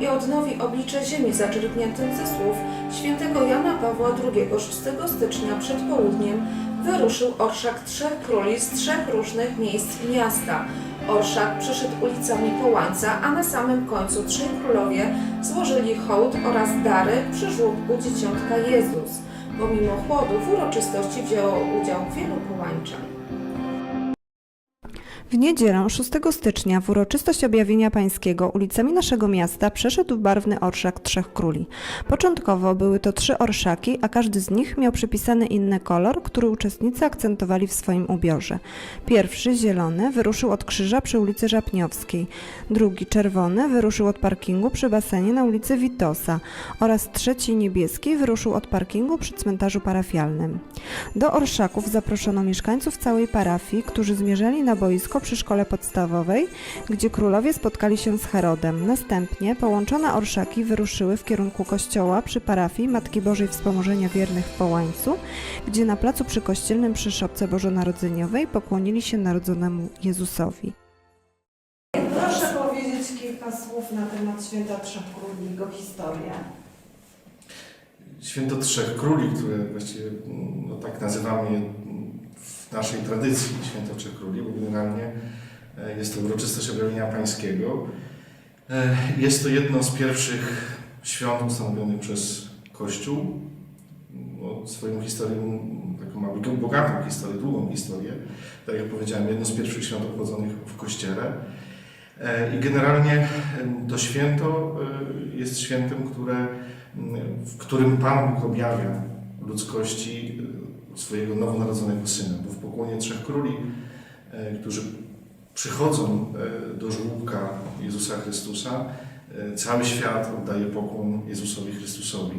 i odnowi oblicze ziemi zaczerpniętym ze słów świętego Jana Pawła II 6 stycznia przed południem wyruszył orszak trzech króli z trzech różnych miejsc miasta. Orszak przeszedł ulicami Połańca, a na samym końcu trzej królowie złożyli hołd oraz dary przy żłobku Dzieciątka Jezus. Pomimo chłodu w uroczystości wzięło udział wielu połańczan. W niedzielę 6 stycznia w uroczystość objawienia pańskiego ulicami naszego miasta przeszedł barwny orszak Trzech Króli. Początkowo były to trzy orszaki, a każdy z nich miał przypisany inny kolor, który uczestnicy akcentowali w swoim ubiorze. Pierwszy, zielony, wyruszył od krzyża przy ulicy Żapniowskiej. Drugi, czerwony, wyruszył od parkingu przy basenie na ulicy Witosa oraz trzeci, niebieski, wyruszył od parkingu przy cmentarzu parafialnym. Do orszaków zaproszono mieszkańców całej parafii, którzy zmierzali na boisko przy szkole podstawowej, gdzie królowie spotkali się z Herodem. Następnie połączone orszaki wyruszyły w kierunku kościoła przy parafii Matki Bożej Wspomożenia Wiernych w Połańcu, gdzie na placu przykościelnym przy szopce bożonarodzeniowej pokłonili się narodzonemu Jezusowi. Proszę powiedzieć kilka słów na temat Święta Trzech Króli, jego historię. Święto Trzech Króli, które właściwie no, tak nazywamy je naszej tradycji Święto Trzech Króli, bo generalnie e, jest to uroczystość objawienia pańskiego. E, Jest to jedno z pierwszych świąt ustanowionych przez Kościół. No, swoją historią, taką ma bogatą historię, długą historię. Tak jak powiedziałem, jedno z pierwszych świąt obchodzonych w Kościele. E, I generalnie to święto jest świętem, które w którym Pan Bóg objawia ludzkości swojego nowonarodzonego Syna. Bo w pokłonie Trzech Króli, e, którzy przychodzą e, do żłóbka Jezusa Chrystusa, e, cały świat oddaje pokłon Jezusowi Chrystusowi.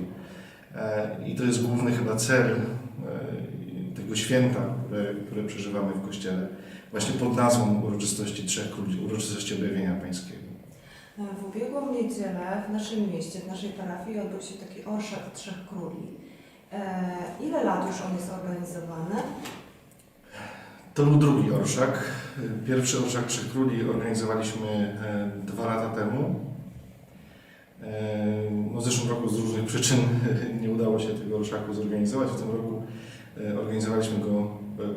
I to jest główny chyba cel tego święta, które, które przeżywamy w Kościele, właśnie pod nazwą uroczystości Trzech Króli, uroczystości objawienia Pańskiego. W ubiegłą niedzielę w naszym mieście, w naszej parafii odbył się taki orszak Trzech Króli. E, ile lat już on jest organizowany? To był drugi orszak. Pierwszy orszak Trzech Króli organizowaliśmy e, dwa lata temu. E, No w zeszłym roku z różnych przyczyn nie udało się tego orszaku zorganizować. W tym roku organizowaliśmy go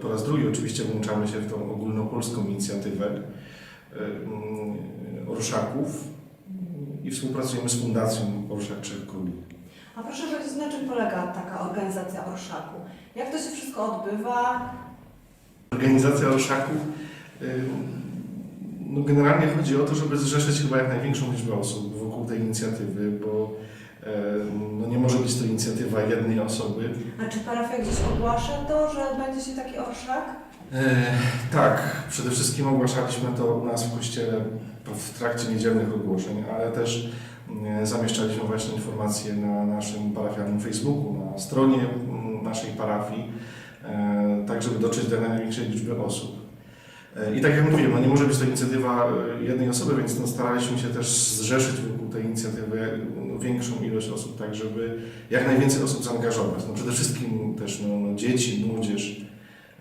po raz drugi. Oczywiście włączamy się w tą ogólnopolską inicjatywę orszaków i współpracujemy z Fundacją Orszak Trzech Króli. A proszę powiedzieć, na czym polega taka organizacja orszaku? Jak to się wszystko odbywa? Organizacja orszaków, y, no generalnie chodzi o to, żeby zrzeszyć chyba jak największą liczbę osób wokół tej inicjatywy, bo e, no nie może być to inicjatywa jednej osoby. A czy parafia gdzieś ogłasza to, że odbędzie się taki orszak? E, tak, przede wszystkim ogłaszaliśmy to u nas w kościele w trakcie niedzielnych ogłoszeń, ale też zamieszczaliśmy właśnie informacje na naszym parafialnym Facebooku, na stronie naszej parafii, e, tak żeby dotrzeć do największej liczby osób. E, I tak jak mówiłem, no nie może być to inicjatywa e, jednej osoby, więc no staraliśmy się też zrzeszyć wokół tej inicjatywy no, większą ilość osób, tak żeby jak najwięcej osób zaangażować. No przede wszystkim też no, no, dzieci, młodzież,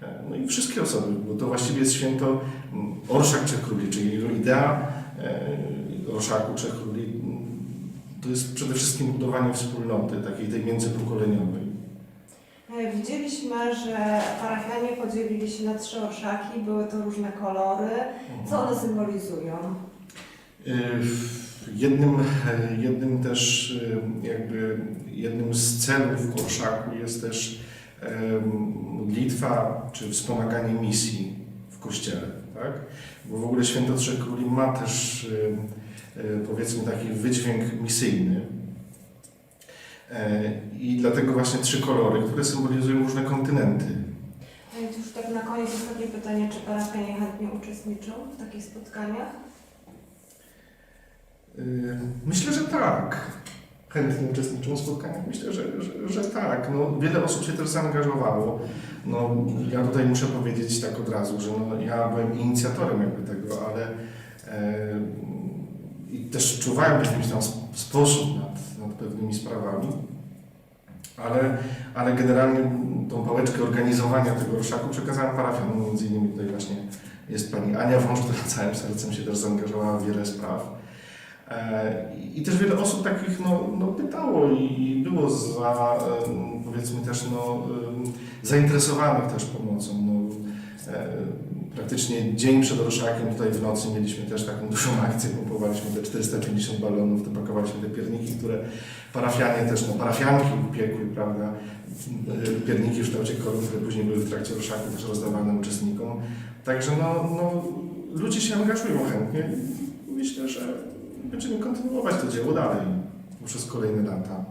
e, no i wszystkie osoby, bo to właściwie jest święto Orszak Trzech Króli, czyli idea e, Orszaku Trzech Króli to jest przede wszystkim budowanie wspólnoty, takiej tej międzypokoleniowej. E, Widzieliśmy, że parafianie podzielili się na trzy orszaki, były to różne kolory. Co one symbolizują? Y, Jednym, e, jednym też y, jakby jednym z celów Orszaku jest też modlitwa czy wspomaganie misji w Kościele, tak? Bo w ogóle Święto Trzech Króli ma też powiedzmy taki wydźwięk misyjny. E, I dlatego właśnie trzy kolory, które symbolizują różne kontynenty. A więc już tak na koniec ostatnie pytanie, czy parafianie chętnie uczestniczą w takich spotkaniach? Y, Myślę, że tak. Chętnie uczestniczą w spotkaniach. Myślę, że, że, że tak. No, wiele osób się też zaangażowało. No, ja tutaj muszę powiedzieć tak od razu, że no, ja byłem inicjatorem jakby tego, ale e, i też czuwałem w jakimś tam sp- sposób nad, nad pewnymi sprawami. Ale, ale generalnie tą pałeczkę organizowania tego orszaku przekazałem parafianom. Między innymi tutaj właśnie jest pani Ania Wąż, która całym sercem się też zaangażowała w wiele spraw. E, I też wiele osób takich no, no, pytało i było za, em, powiedzmy też no, em, zainteresowanych też. Praktycznie dzień przed orszakiem tutaj w nocy mieliśmy też taką dużą akcję, pompowaliśmy te 450 balonów, to pakowaliśmy te pierniki, które parafianie też, no parafianki upiekły, prawda, E, pierniki w kształcie korów, które później były w trakcie orszaku też rozdawane uczestnikom. Także no, no, ludzie się angażują chętnie i myślę, że będziemy kontynuować to dzieło dalej przez kolejne lata.